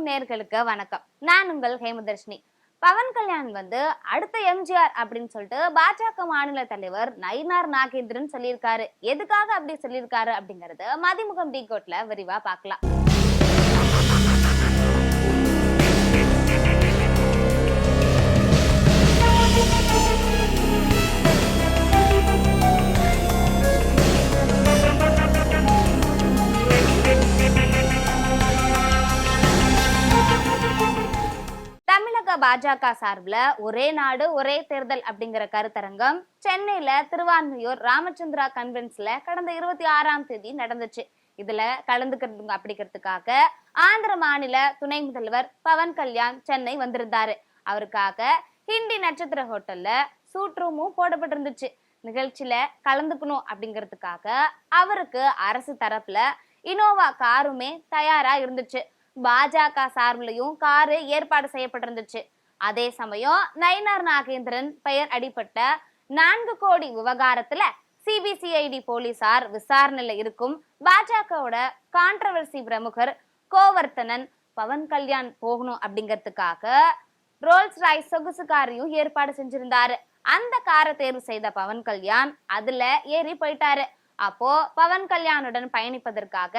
தமிழகம் நேர்களுக்கு வணக்கம். நான் உங்கள் ஹேமதர்ஷினி. பவன் கல்யாண் வந்து அடுத்த எம்ஜிஆர் அப்படின்னு சொல்லிட்டு பாஜக மாநில தலைவர் நயினார் நாகேந்திரன் சொல்லியிருக்காரு. எதுக்காக அப்படி சொல்லியிருக்காரு அப்படிங்கறது மதிமுகம் டி கோட்ல விரிவா பார்க்கலாம். பாஜக சார்பில் ஒரே நாடு ஒரே தேர்தல் அப்படிங்கிற கருத்தரங்கம் சென்னையில திருவான்மையூர் ராமச்சந்திரா கன்வென்ஸ்ல கடந்த இருபத்தி ஆறாம் தேதி நடந்துச்சு. இதுல கலந்துக்கிறது அப்படிங்கிறதுக்காக ஆந்திர மாநில துணை முதல்வர் பவன் கல்யாண் சென்னை வந்திருந்தாரு. அவருக்காக ஹிந்தி நட்சத்திர ஹோட்டல்ல சூட் ரூமும் போடப்பட்டிருந்துச்சு. நிகழ்ச்சியில கலந்துக்கணும் அப்படிங்கிறதுக்காக அவருக்கு அரசு தரப்புல இனோவா காருமே தயாரா இருந்துச்சு. பாஜக சார்பிலையும் காரு ஏற்பாடு செய்யப்பட்டிருந்துச்சு. அதே சமயம் நயினார் நாகேந்திரன் பெயர் அடிப்பட்ட நான்கு கோடி விவகாரத்துல சிபிசிஐடி போலீசார் விசாரணையில இருக்கும் பாஜகவோட கான்ட்ரவர்சி பிரமுகர் கோவர்த்தனன் பவன் கல்யாண் போகணும் அப்படிங்கிறதுக்காக ரோல்ஸ் ராய்ஸ் சொகுசு காரையும் ஏற்பாடு செஞ்சிருந்தாரு. அந்த காரை தேர்வு செய்த பவன் கல்யாண் அதுல ஏறி போயிட்டாரு. அப்போ பவன் கல்யாணுடன் பயணிப்பதற்காக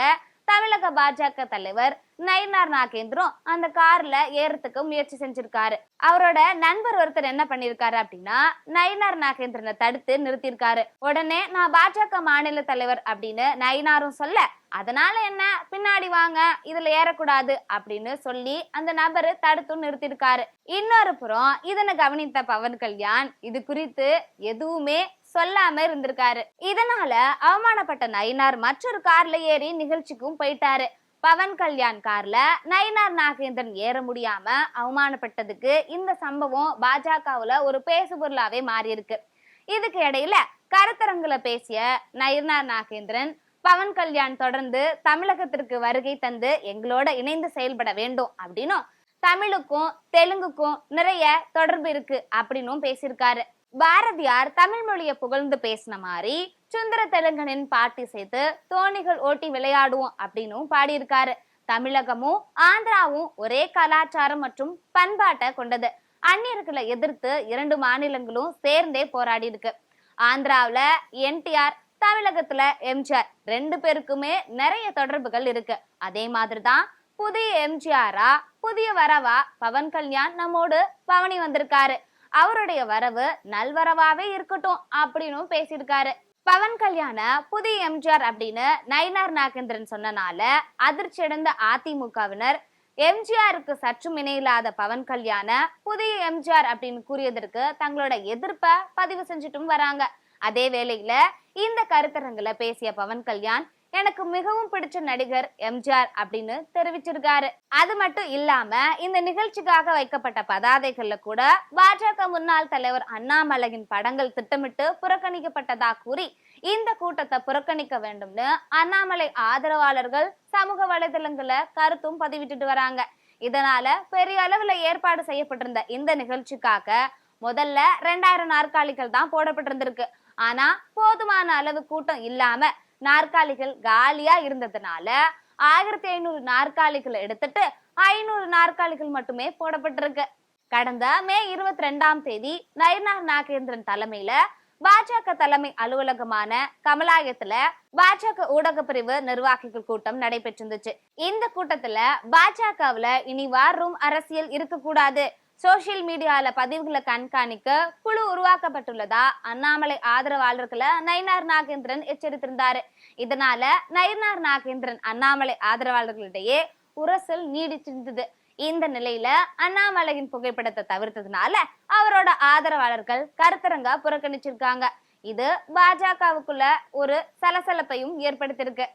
தமிழக பாஜக தலைவர் நயினார் நாகேந்திரம் அந்த கார்ல ஏறத்துக்கு முயற்சி செஞ்சிருக்காரு. அவரோட நண்பர் ஒருத்தர் என்ன பண்ணிருக்காரு அப்படின்னா நயினார் நாகேந்திரனை தடுத்து நிறுத்தியிருக்காரு உடனே நான் பாஜக மாநில தலைவர் அப்படின்னு நயினாரும் சொல்ல அதனால என்ன? பின்னாடி வாங்க இதுல ஏறக்கூடாது அப்படின்னு சொல்லி அந்த நபரு தடுத்து நிறுத்திருக்காரு. இன்னொரு புறம் இதனை கவனித்த பவன் கல்யாண் இது குறித்து எதுவுமே சொல்லாம இருந்திருக்காரு. இதனால அவமானப்பட்ட நயினார் மற்றொரு கார்ல ஏறி நிகழ்ச்சிக்கும் போயிட்டாரு. பவன் கல்யாண் கார்ல நயினார் நாகேந்திரன் ஏற முடியாம அவமானப்பட்டதுக்கு இந்த சம்பவம் பாஜகவுல ஒரு பேசுபொருளாவே மாறி இருக்கு இதுக்கு இடையில கருத்தரங்குல பேசிய நயினார் நாகேந்திரன் பவன் கல்யாண் தொடர்ந்து தமிழகத்திற்கு வருகை தந்து எங்களோட இணைந்து செயல்பட வேண்டும் அப்படின்னும் தமிழுக்கும் தெலுங்குக்கும் நிறைய தொடர்பு இருக்கு அப்படின்னும் பேசியிருக்காரு. பாரதியார் தமிழ் மொழியை புகழ்ந்து பேசின மாதிரி சுந்தர தெலுங்கனின் பாட்டி சேர்த்து தோணிகள் ஓட்டி விளையாடுவோம் அப்படின்னும் பாடியிருக்காரு. தமிழகமும் ஆந்திராவும் ஒரே கலாச்சாரம் மற்றும் பண்பாட்டை கொண்டது. அந்நியர்களை எதிர்த்து இரண்டு மாநிலங்களும் சேர்ந்தே போராடி இருக்கு ஆந்திராவுல என்டிஆர் தமிழகத்துல எம்ஜிஆர் ரெண்டு பேருக்குமே நிறைய தொடர்புகள் இருக்கு. அதே மாதிரிதான் புதிய எம்ஜிஆரா புதிய வரவா பவன் கல்யாண் நம்மோடு பவனி வந்திருக்காரு. அவருடைய வரவு நல்வரவாவே இருக்கட்டும் அப்படின்னு பேசியிருக்காரு. பவன் கல்யாண புதிய எம்ஜிஆர் அப்படின்னு நயினார் நாகேந்திரன் சொன்னனால அதிர்ச்சி அடைந்த அதிமுகவினர் எம்ஜிஆருக்கு சற்றும் இணையில்லாத பவன் கல்யாண புதிய எம்ஜிஆர் அப்படின்னு கூறியதற்கு தங்களோட எதிர்ப்பை பதிவு செஞ்சுட்டும் வராங்க. அதே வேளையில இந்த கருத்தரங்குல பேசிய பவன் கல்யாண் எனக்கு மிகவும் பிடிச்ச நடிகர் எம்ஜிஆர் அப்படின்னு தெரிவிச்சிருக்காரு. அது மட்டும் இல்லாம இந்த நிகழ்ச்சிக்காக வைக்கப்பட்ட பதாதைகள்ல கூட பாஜக முன்னாள் தலைவர் அண்ணாமலையின் படங்கள் திட்டமிட்டு புறக்கணிக்கப்பட்டதா கூறி இந்த கூட்டத்தை புறக்கணிக்க வேண்டும்னு அண்ணாமலை ஆதரவாளர்கள் சமூக வலைதளங்கள்ல கருத்தும் பதிவிட்டுட்டு வராங்க. இதனால பெரிய அளவுல ஏற்பாடு செய்யப்பட்டிருந்த இந்த நிகழ்ச்சிக்காக முதல்ல ரெண்டாயிரம் நாற்காலிகள் தான் போடப்பட்டிருந்திருக்கு. ஆனா போதுமான அளவு கூட்டம் இல்லாம நாற்காலிகள் காலியா இருந்ததுனால ஆயிரத்தி ஐநூறு நாற்காலிகளை எடுத்துட்டு ஐநூறு நாற்காலிகள் மட்டுமே போடப்பட்டிருக்கு. கடந்த மே இருபத்தி ரெண்டாம் தேதி நயினார் நாகேந்திரன் தலைமையில பாஜக தலைமை அலுவலகமான கமலாயத்துல பாஜக ஊடக பிரிவு நிர்வாகிகள் கூட்டம் நடைபெற்றிருந்துச்சு. இந்த கூட்டத்துல பாஜகவுல இனி வாரும் அரசியல் இருக்கக்கூடாது. சோசியல் மீடியால பதிவுகளை கண்காணிக்க குழு உருவாக்கப்பட்டுள்ளதா? அண்ணாமலை ஆதரவாளர்களை நயினார் நாகேந்திரன் எச்சரித்திருந்தாரு. இதனால நயினார் நாகேந்திரன் அண்ணாமலை ஆதரவாளர்களிடையே உரசல் நீடிச்சிருந்தது. இந்த நிலையில அண்ணாமலையின் புகைப்படத்தை தவிர்த்ததுனால அவரோட ஆதரவாளர்கள் கருத்தரங்க புறக்கணிச்சிருக்காங்க. இது பாஜகவுக்குள்ள ஒரு சலசலப்பையும் ஏற்படுத்தியிருக்கு.